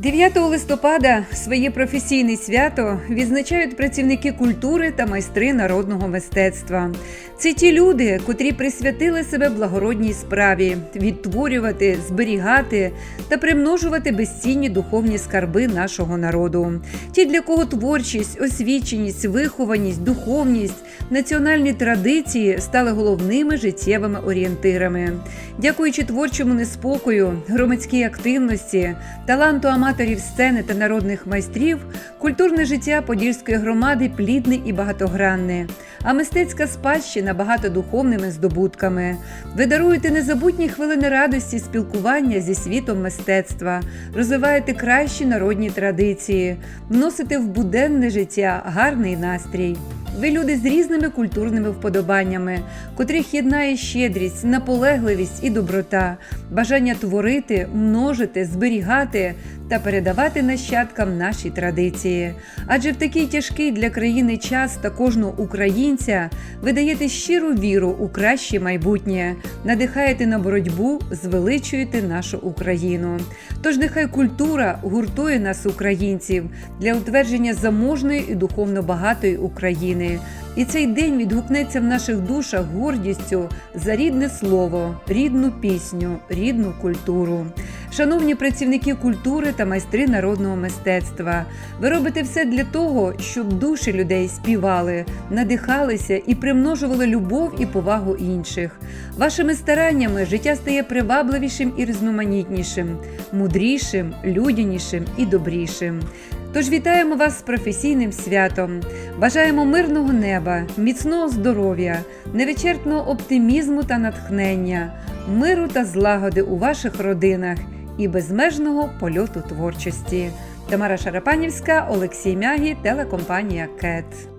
9 листопада своє професійне свято відзначають працівники культури та майстри народного мистецтва. Це ті люди, котрі присвятили себе благородній справі відтворювати, зберігати та примножувати безцінні духовні скарби нашого народу. Ті, для кого творчість, освіченість, вихованість, духовність, національні традиції стали головними життєвими орієнтирами. Дякуючи творчому неспокою, громадській активності, таланту аматорів сцени та народних майстрів, культурне життя Подільської громади плідне і багатогранне, а мистецька спадщина багато духовними здобутками. Ви даруєте незабутні хвилини радості спілкування зі світом мистецтва, розвиваєте кращі народні традиції, вносите в буденне життя гарний настрій. Ви люди з різними культурними вподобаннями, котрих єднає щедрість, наполегливість і доброта, бажання творити, множити, зберігати та передавати нащадкам наші традиції. Адже в такий тяжкий для країни час та кожного українця ви даєте щиру віру у краще майбутнє, надихаєте на боротьбу, звеличуєте нашу Україну. Тож нехай культура гуртує нас, українців, для утвердження заможної і духовно багатої України. І цей день відгукнеться в наших душах гордістю за рідне слово, рідну пісню, рідну культуру. Шановні працівники культури та майстри народного мистецтва, ви робите все для того, щоб душі людей співали, надихалися і примножували любов і повагу інших. Вашими стараннями життя стає привабливішим і різноманітнішим, мудрішим, людянішим і добрішим. Тож вітаємо вас з професійним святом. Бажаємо мирного неба, міцного здоров'я, невичерпного оптимізму та натхнення, миру та злагоди у ваших родинах і безмежного польоту творчості. Тамара Шарапанівська, Олексій Мягі, телекомпанія КЕТ.